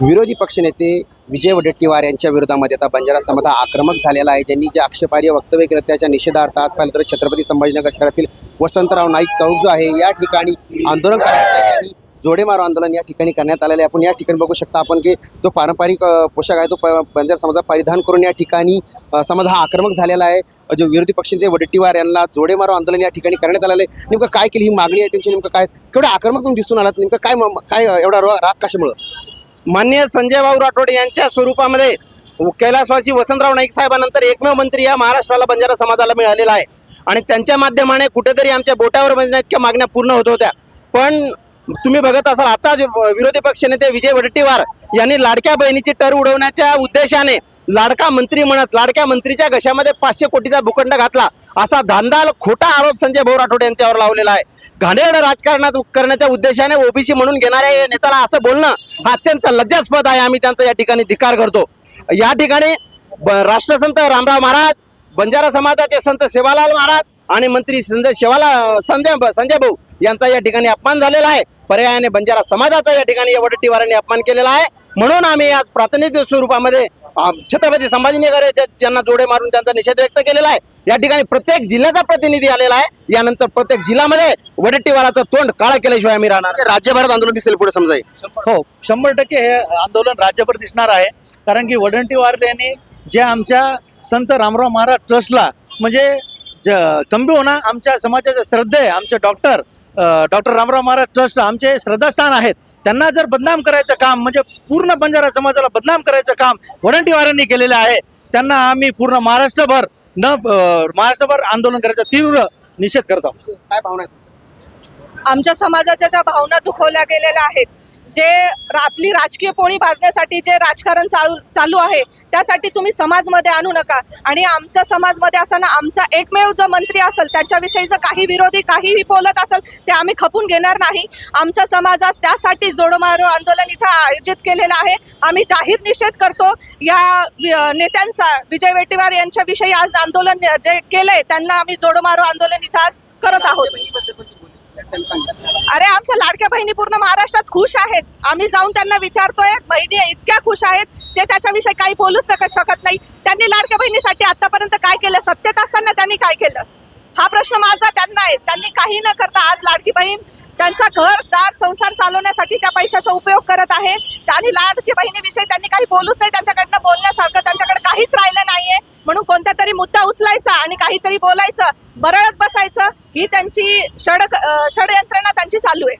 विरोधी पक्षनेते विजय वडेट्टीवार यांच्या विरोधामध्ये आता बंजारा समाज हा आक्रमक झालेला आहे. ज्यांनी जे आक्षेपार्ह वक्तव्य केलं त्याच्या निषेधार्थ आज पाहिलं तर छत्रपती संभाजीनगर शहरातील वसंतराव नाईक चौक जो आहे या ठिकाणी आंदोलन करण्यात आले आणि जोडेमारो आंदोलन या ठिकाणी करण्यात आलेलं आहे. आपण या ठिकाणी बघू शकता आपण की तो पारंपरिक पोशाख आहे तो बंजारा समाजा परिधान करून या ठिकाणी समाज हा आक्रमक झालेला आहे. जो विरोधी पक्षनेते वडेट्टीवार यांना जोडेमारो आंदोलन या ठिकाणी करण्यात आलेलं आहे. नेमकं काय केली? ही मागणी आहे त्यांची नेमकं काय? केवढं आक्रमक तुम्ही दिसून आलात? नेमकं काय काय एवढा राग कशामुळं? मान्य संजय भाऊ राठोड यांच्या स्वरूपामध्ये कैलासवासी वसंतराव नाईक साहेबांनंतर एकमेव मंत्री या महाराष्ट्राला बंजारा समाजाला मिळालेला आहे. आणि त्यांच्या माध्यमाने कुठेतरी आमच्या बोटावर म्हणजे इतक्या मागण्या पूर्ण होत होत्या. पण तुम्ही बघत असाल आता विरोधी पक्षनेते विजय वडेट्टीवार यांनी लाडक्या बहिणीची टर उडवण्याच्या उद्देशाने लाडका मंत्री म्हणत लाडक्या मंत्रीच्या घशामध्ये पाचशे कोटीचा भूखंड घातला असा धांदाल खोटा आरोप संजय भाऊ राठोड यांच्यावर लावलेला आहे. घाणेरड राजकारणात करण्याच्या उद्देशाने ओबीसी म्हणून घेणाऱ्या या नेत्याला असं बोलणं हा अत्यंत लज्जास्पद आहे. आम्ही त्यांचा या ठिकाणी धिकार करतो. या ठिकाणी ब- राष्ट्रसंत रामराव महाराज बंजारा समाजाचे संत सेवालाल महाराज आणि मंत्री संजय शेवाला संजय संजय भाऊ यांचा या ठिकाणी अपमान झालेला आहे. पर्यायाने बंजारा समाजाचा या ठिकाणी या वडट्टीवारांनी अपमान केलेला आहे म्हणून आम्ही आज प्रातिनिधिक स्वरूपामध्ये छत्रपती संभाजीनगर येथे ज्यांना जोडे मारून त्यांचा निषेध व्यक्त केलेला आहे या ठिकाणी प्रत्येक जिल्ह्याचा प्रतिनिधी आलेला आहे यानंतर प्रत्येक जिल्ह्यामध्ये वडट्टीवाराचं तोंड काळा केल्याशिवाय आम्ही राहणार नाही. राज्यभरात आंदोलन दिसेल पुढे समजा हे. हो शंभर टक्के हे आंदोलन राज्यभर दिसणार आहे कारण की वडंटीवार यांनी जे आमच्या संत रामराव महाराज ट्रस्टला म्हणजे ज किंबहुना आमच्या समाजाचे श्रद्धे आमचे doctor doctor Ramrao Maharaj trust आमचे श्रद्धास्थान आहेत. त्यांना जर बदनाम करायचं काम म्हणजे पूर्ण बंजारा समाजाला बदनाम करायचं काम वडंटीवारांनी केलेलं आहे त्यांना आम्ही पूर्ण महाराष्ट्रभर न महाराष्ट्रभर आंदोलन करायचा तीव्र निषेध करत आहोत. काय भावना आहे आमच्या समाजाच्या ज्या भावना दुखवल्या गेलेल्या आहेत जे रा- आपली राजकीय पोळी भाजण्यासाठी जे राजकारण चालू चालू आहे त्यासाठी तुम्ही समाजमध्ये आणू नका. आणि आमचा समाजमध्ये असताना आमचा एकमेव जो मंत्री असेल त्यांच्याविषयीचं काही विरोधी काहीही बोलत असेल ते आम्ही खपून घेणार नाही. आमचा समाज आज त्यासाठी जोडमारो आंदोलन इथं आयोजित केलेलं आहे. आम्ही जाहीर निषेध करतो. या नेत्यांचा विजय वेटीवार यांच्याविषयी आज आंदोलन जे केलंय त्यांना आम्ही जोडमारो आंदोलन इथं आज करत आहोत. अरे आमच्या लाडक्या बहिणी पूर्ण महाराष्ट्रात खुश आहेत. आम्ही जाऊन त्यांना विचारतोय बहिणी इतक्या खुश आहेत ते त्याच्याविषयी काही बोलूच शकत नाही. त्यांनी लाडक्या बहिणीसाठी आतापर्यंत काय केलं? सत्तेत असताना त्यांनी काय केलं? हा प्रश्न माझा त्यांना आहे. त्यांनी काही न करता आज लाडकी बहीण त्यांचा घर दार संसार चालवण्यासाठी त्या पैशाचा उपयोग करत आहे. आणि लाडकी बहिणीविषयी त्यांनी काही बोलूच नाही त्यांच्याकडनं बोलण्यासारखं त्यांच्याकडे काहीच राहिलं नाहीये. म्हणून कोणता तरी मुद्दा उचलायचा आणि काहीतरी बोलायचं बरळत बसायचं ही त्यांची षड अं, षडयंत्रणा त्यांची चालू आहे.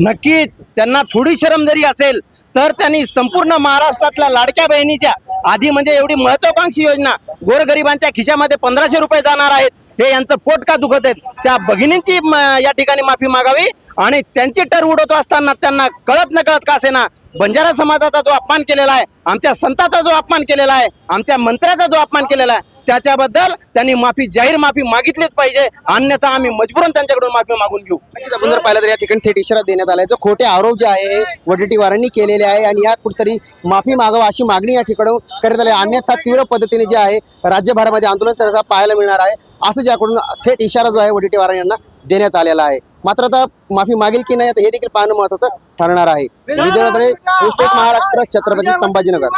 नक्कीच त्यांना थोडी शरम जरी असेल तर त्यांनी संपूर्ण महाराष्ट्रातल्या लाडक्या बहिणीच्या आधी म्हणजे एवढी महत्वाकांक्षी योजना गोरगरिबांच्या खिशामध्ये पंधराशे रुपये जाणार आहेत. हे यांचं पोट का दुखत आहेत? त्या भगिनींची म, या ठिकाणी माफी मागावी आणि त्यांची टर उडवत असताना त्यांना कळत न कळत का असेना बंजारा समाजाचा जो अपमान केलेला आहे आमच्या संताचा जो अपमान केलेला आहे आमच्या मंत्र्याचा जो अपमान केलेला आहे त्याच्याबद्दल त्यांनी माफी जाहीर माफी मागितलीच पाहिजे अन्यथा आम्ही मजबूरन त्यांच्याकडून माफी मागून घेऊ आपण जर पाहिलं तर या ठिकाणी थेट इशारा देण्यात आलाय जो खोटे आरोप जे आहे हे केलेले आहे आणि यात कुठेतरी माफी मागावा अशी मागणी या ठिकाणी करण्यात आली अन्यथा तीव्र पद्धतीने जे आहे राज्यभरामध्ये आंदोलन त्याचा पाहायला मिळणार आहे असं ज्याकडून थेट इशारा जो आहे वडट्टीवार यांना देण्यात आलेला आहे मात्र आता माफी मागेल की नाही आता हे देखील पाहणं महत्वाचं ठरणार आहे महाराष्ट्र छत्रपती संभाजीनगर